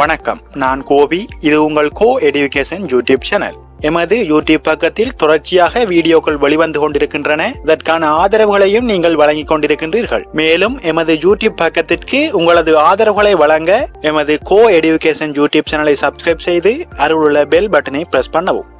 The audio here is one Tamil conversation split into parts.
வணக்கம் நான் கோபி. இது உங்கள் கோ எடுகேஷன் யூடியூப் சேனல். எமது யூடியூப் பக்கத்தில் தொடர்ச்சியாக வீடியோக்கள் வெளிவந்து கொண்டிருக்கின்றன. இதற்கான ஆதரவுகளையும் நீங்கள் வழங்கிக் கொண்டிருக்கின்றீர்கள். மேலும் எமது யூடியூப் பக்கத்திற்கு உங்களது ஆதரவுகளை வழங்க எமது கோ எடுகேஷன் யூடியூப் சேனலை சப்ஸ்கிரைப் செய்து அருளுள்ள பெல் பட்டனை பிரஸ் பண்ணவும்.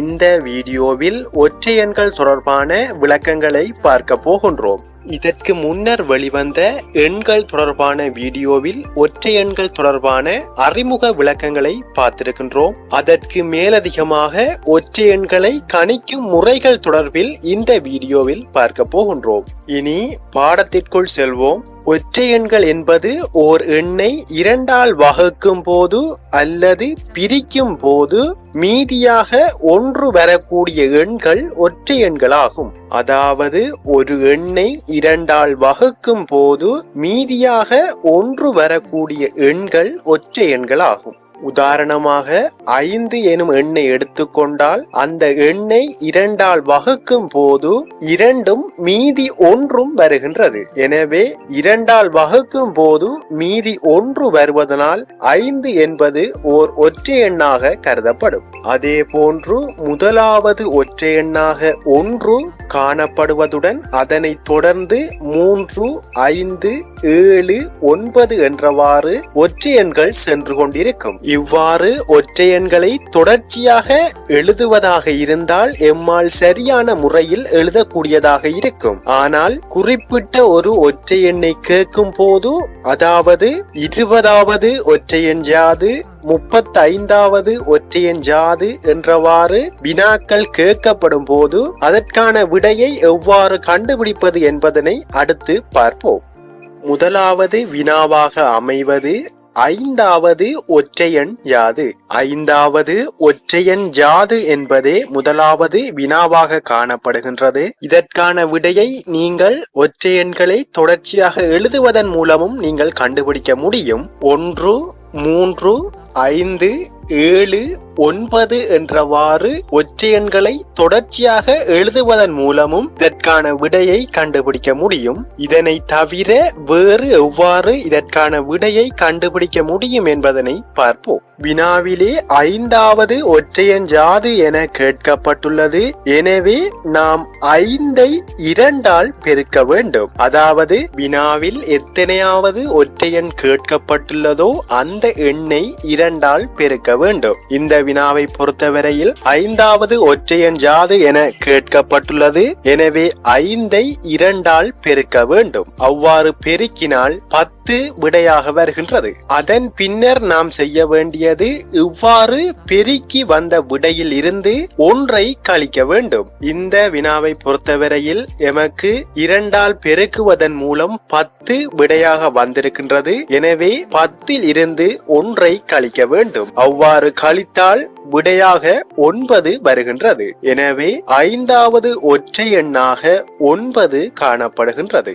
இந்த வீடியோவில் ஒற்றை எண்கள் தொடர்பான விளக்கங்களை பார்க்க போகின்றோம். இதற்கு முன்னர் வெளிவந்த எண்கள் தொடர்பான வீடியோவில் ஒற்றை எண்கள் தொடர்பான அறிமுக விளக்கங்களை பார்த்திருக்கின்றோம். அதற்கு மேலதிகமாக ஒற்றை எண்களை கணிக்கும் முறைகள் தொடர்பில் இந்த வீடியோவில் பார்க்க போகின்றோம். இனி பாடத்திற்குள் செல்வோம். ஒற்றை எண்கள் என்பது ஓர் எண்ணை இரண்டால் வகுக்கும் போது அல்லது பிரிக்கும் போது மீதியாக ஒன்று வரக்கூடிய எண்கள் ஒற்றை எண்களாகும். அதாவது ஒரு எண்ணை இரண்டால் வகுக்கும் போது மீதியாக ஒன்று வரக்கூடிய எண்கள் ஒற்றை எண்களாகும். உதாரணமாக ஐந்து எனும் எண்ணை எடுத்துக்கொண்டால் அந்த எண்ணை இரண்டால் வகுக்கும் போது இரண்டும் மீதி ஒன்றும் வருகின்றது. எனவே இரண்டால் வகுக்கும் போது மீதி ஒன்று வருவதனால் ஐந்து என்பது ஓர் ஒற்றை எண்ணாக கருதப்படும். அதே போன்று முதலாவது ஒற்றை எண்ணாக ஒன்று காணப்படுவதுடன் அதனை தொடர்ந்து மூன்று ஐந்து ஏழு ஒன்பது என்றவாறு ஒற்றை எண்கள் சென்று கொண்டிருக்கும். இவ்வாறு ஒற்றை எண்களை தொடர்ச்சியாக எழுதுவதாக இருந்தால் எம்மால் சரியான முறையில் எழுதக்கூடியதாக இருக்கும். ஆனால் குறிப்பிட்ட ஒரு ஒற்றை எண்ணை கேட்கும் போது அதாவது இருபதாவது ஒற்றை எண் முப்பத்தைந்தாவது ஒற்றையன் ஜாது என்றவாறு வினாக்கள் கேட்கப்படும் போது அதற்கான விடையை எவ்வாறு கண்டுபிடிப்பது என்பதனை அடுத்து பார்ப்போம். முதலாவது வினாவாக அமைவது ஐந்தாவது ஒற்றையன் யாது? ஐந்தாவது ஒற்றையன் ஜாது என்பதே முதலாவது வினாவாக காணப்படுகின்றது. இதற்கான விடையை நீங்கள் ஒற்றையன்களை தொடர்ச்சியாக எழுதுவதன் மூலமும் நீங்கள் கண்டுபிடிக்க முடியும். ஒன்று மூன்று ஐந்து ஏழு ஒன்பது என்றவாறு ஒற்றையன்களை தொடர்ச்சியாக எழுதுவதன் மூலமும் இதற்கான விடையை கண்டுபிடிக்க முடியும். இதனை தவிர வேறு எவ்வாறு இதற்கான விடையை கண்டுபிடிக்க முடியும் என்பதனை பார்ப்போம். வினாவிலே ஐந்தாவது ஒற்றையன் ஜாது என கேட்கப்பட்டுள்ளது. எனவே நாம் ஐந்தை இரண்டால் பெருக்க வேண்டும். அதாவது வினாவில் எத்தனையாவது ஒற்றையன் கேட்கப்பட்டுள்ளதோ அந்த எண்ணை இரண்டால் பெருக்க வேண்டும். இந்த வினாவை பொறுத்தவரையில் ஐந்தாவது ஒற்றையன் ஜாது என கேட்கப்பட்டுள்ளது. எனவே ஐந்தை இரண்டால் பெருக்க வேண்டும். அவ்வாறு பெருக்கினால் பத்து விடையாக வருகின்றது. அதன் பின்னர் நாம் செய்ய வேண்டியது இவ்வாறு பெருக்கி வந்த விடையில் இருந்து ஒன்றை கழிக்க வேண்டும். இந்த வினாவை பொறுத்தவரையில் எமக்கு இரண்டால் பெருக்குவதன் மூலம் பத்து விடையாக வந்திருக்கின்றது. எனவே பத்தில் இருந்து ஒன்றை கழிக்க வேண்டும். அவ்வாறு கழித்தால் விடையாக ஒன்பது வருகின்றது. எனவே ஐந்தாவது ஒற்றை எண்ணாக ஒன்பது காணப்படுகின்றது.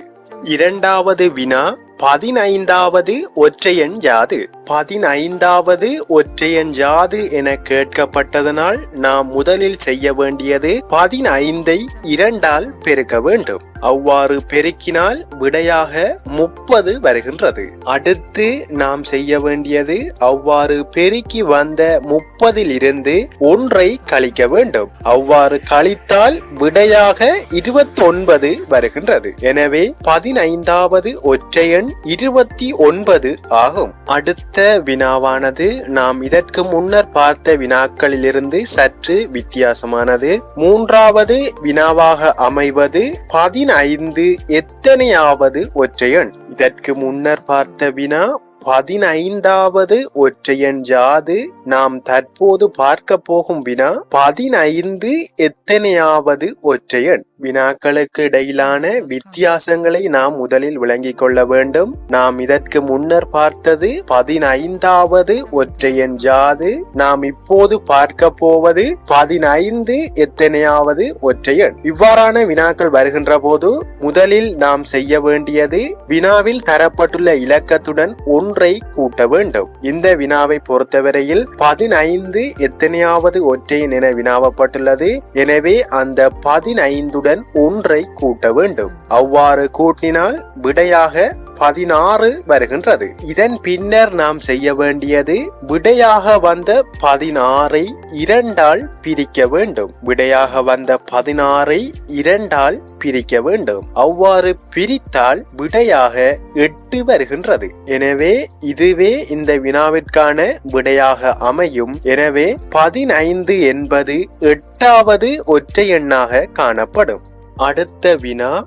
இரண்டாவது வினா பதினைந்தாவது ஒற்றையன் ஜாது பதினைந்தாவது ஒற்றையன் ஜாது என கேட்கப்பட்டதனால் நாம் முதலில் செய்ய வேண்டியது பதினைந்தை இரண்டால் பெருக்க வேண்டும். அவ்வாறு பெருக்கினால் விடையாக முப்பது வருகின்றது. அடுத்து நாம் செய்ய வேண்டியது அவ்வாறு பெருக்கி வந்த முப்பதில் இருந்து ஒன்றை கழிக்க வேண்டும். அவ்வாறு கழித்தால் விடையாக இருபத்தொன்பது வருகின்றது. எனவே பதினைந்தாவது ஒற்றையன் இருபத்தி ஒன்பது ஆகும். அடுத்து வினாவானது நாம் இதற்கு முன்னர் பார்த்த வினாக்களிலிருந்து சற்று வித்தியாசமானது. மூன்றாவது வினாவாக அமைவது பதினைந்து எத்தனையாவது ஒற்றையன் இதற்கு முன்னர் பார்த்த வினா பதினைந்தாவது ஒற்றையன் ஜாது. நாம் தற்போது பார்க்க போகும் வினா பதினைந்து எத்தனையாவது ஒற்றையன் வினாக்களுக்கு இடையிலான வித்தியாசங்களை நாம் முதலில் விளங்கிக் கொள்ள வேண்டும். நாம் இதற்கு முன்னர் பார்த்தது பதினைந்தாவது ஒற்றையன் ஜாது. நாம் இப்போது பார்க்க போவது பதினைந்து எத்தனையாவது ஒற்றையன். இவ்வாறான வினாக்கள் வருகின்ற போது முதலில் நாம் செய்ய வேண்டியது வினாவில் தரப்பட்டுள்ள இலக்கத்துடன் ஒன்றை கூட்ட வேண்டும். இந்த வினாவை பொறுத்தவரையில் பதினைந்து எத்தனையாவது ஒற்றையன் என வினாவப்பட்டுள்ளது. எனவே அந்த பதினைந்துடன் ஒன்றை கூட்ட வேண்டும். அவ்வாறு கூட்டினால் விடையாக பதினாறு வருகின்றது. இதன் பின்னர் நாம் செய்ய வேண்டியது விடையாக வந்த பதினாறை இரண்டால் பிரிக்க வேண்டும். விடையாக வந்த பதினாறை இரண்டால் பிரிக்க வேண்டும். அவ்வாறு பிரித்தால் விடையாக எட்டு வருகின்றது. எனவே இதுவே இந்த வினாவிற்கான விடையாக அமையும். எனவே பதினைந்து என்பது எட்டாவது ஒற்றை எண்ணாக காணப்படும். அடுத்த வினா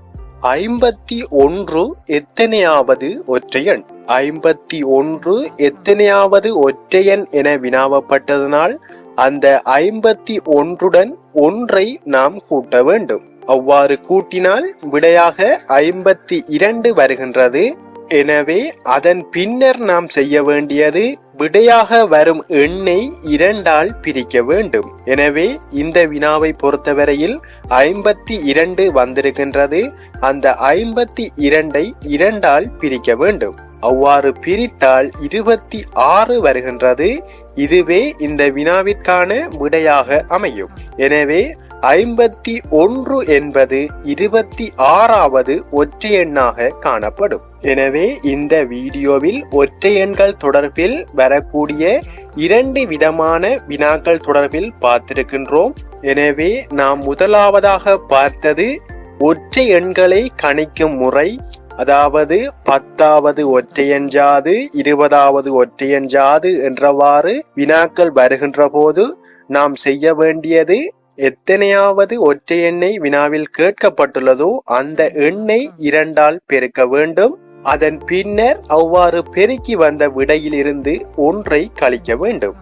ஐம்பத்தி ஒன்று எத்தனையாவது ஒற்றையன் ஐம்பத்தி ஒன்று எத்தனையாவது ஒற்றையன் என வினாவப்பட்டதனால் அந்த ஐம்பத்தி ஒன்றுடன் ஒன்றை நாம் கூட்ட வேண்டும். அவ்வாறு கூட்டினால் விடையாக ஐம்பத்தி இரண்டு வருகின்றது. எனவே அதன் பின்னர் நாம் செய்ய வேண்டியது விடையாக வரும் எண்ணை இரண்டால் பிரிக்க வேண்டும். எனவே இந்த வினாவை பொறுத்தவரையில் ஐம்பத்தி இரண்டு வந்திருக்கின்றது. அந்த ஐம்பத்தி இரண்டை இரண்டால் பிரிக்க வேண்டும். அவ்வாறு பிரித்தால் இருபத்தி ஆறு வருகின்றது. இதுவே இந்த வினாவிற்கான விடையாக அமையும். எனவே ஐம்பத்தி ஒன்று என்பது இருபத்தி ஆறாவது ஒற்றை எண்ணாக காணப்படும். எனவே இந்த வீடியோவில் ஒற்றை எண்கள் தொடர்பில் வரக்கூடிய இரண்டு விதமான வினாக்கள் தொடர்பில் பார்த்திருக்கின்றோம். எனவே நாம் முதலாவதாக பார்த்தது ஒற்றை எண்களை கணிக்கும் முறை அதாவது பத்தாவது ஒற்றையன் ஜாது இருபதாவது ஒற்றையன் ஜாது என்றவாறு வினாக்கள் வருகின்ற போது நாம் செய்ய வேண்டியது எத்தனையாவது ஒற்றை எண்ணெய் வினாவில் கேட்கப்பட்டுள்ளதோ அந்த எண்ணை இரண்டால் பெருக்க வேண்டும். அதன் பின்னர் அவ்வாறு பெருக்கி வந்த விடையிலிருந்து ஒன்றை கழிக்க வேண்டும்.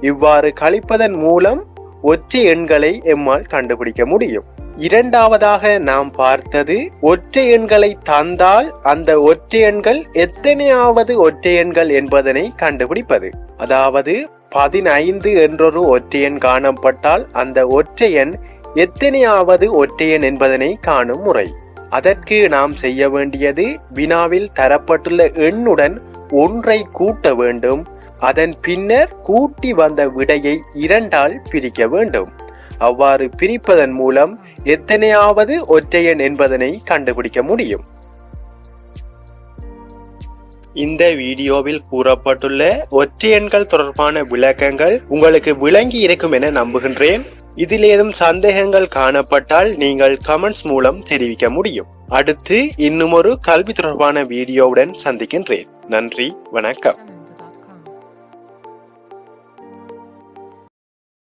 இவ்வாறு கழிப்பதன் மூலம் ஒற்றை எண்களை எம்மால் கண்டுபிடிக்க முடியும். இரண்டாவதாக நாம் பார்த்தது ஒற்றை எண்களை தந்தால் அந்த ஒற்றை எண்கள் எத்தனையாவது ஒற்றை எண்கள் என்பதனை கண்டுபிடிப்பது. அதாவது பதினைந்து என்றொரு ஒற்றையன் காணப்பட்டால் அந்த ஒற்றையன் எத்தனையாவது ஒற்றையன் என்பதனை காணும் முறை. அதற்கு நாம் செய்ய வேண்டியது வினாவில் தரப்பட்டுள்ள எண்ணுடன் ஒன்றை கூட்ட வேண்டும். அதன் பின்னர் கூட்டி வந்த விடையை இரண்டால் பிரிக்க வேண்டும். அவ்வாறு பிரிப்பதன் மூலம் எத்தனையாவது ஒற்றையன் என்பதனை கண்டுபிடிக்க முடியும். இந்த வீடியோவில் கூறப்பட்டுள்ள ஒற்றையன்கள் தொடர்பான விளக்கங்கள் உங்களுக்கு விளங்கி இருக்கும் என நம்புகின்றேன். இதில் ஏதும் சந்தேகங்கள் காணப்பட்டால் நீங்கள் கமெண்ட்ஸ் மூலம் தெரிவிக்க முடியும். அடுத்து இன்னுமொரு கல்வி தொடர்பான வீடியோவுடன் சந்திக்கின்றேன். நன்றி வணக்கம்.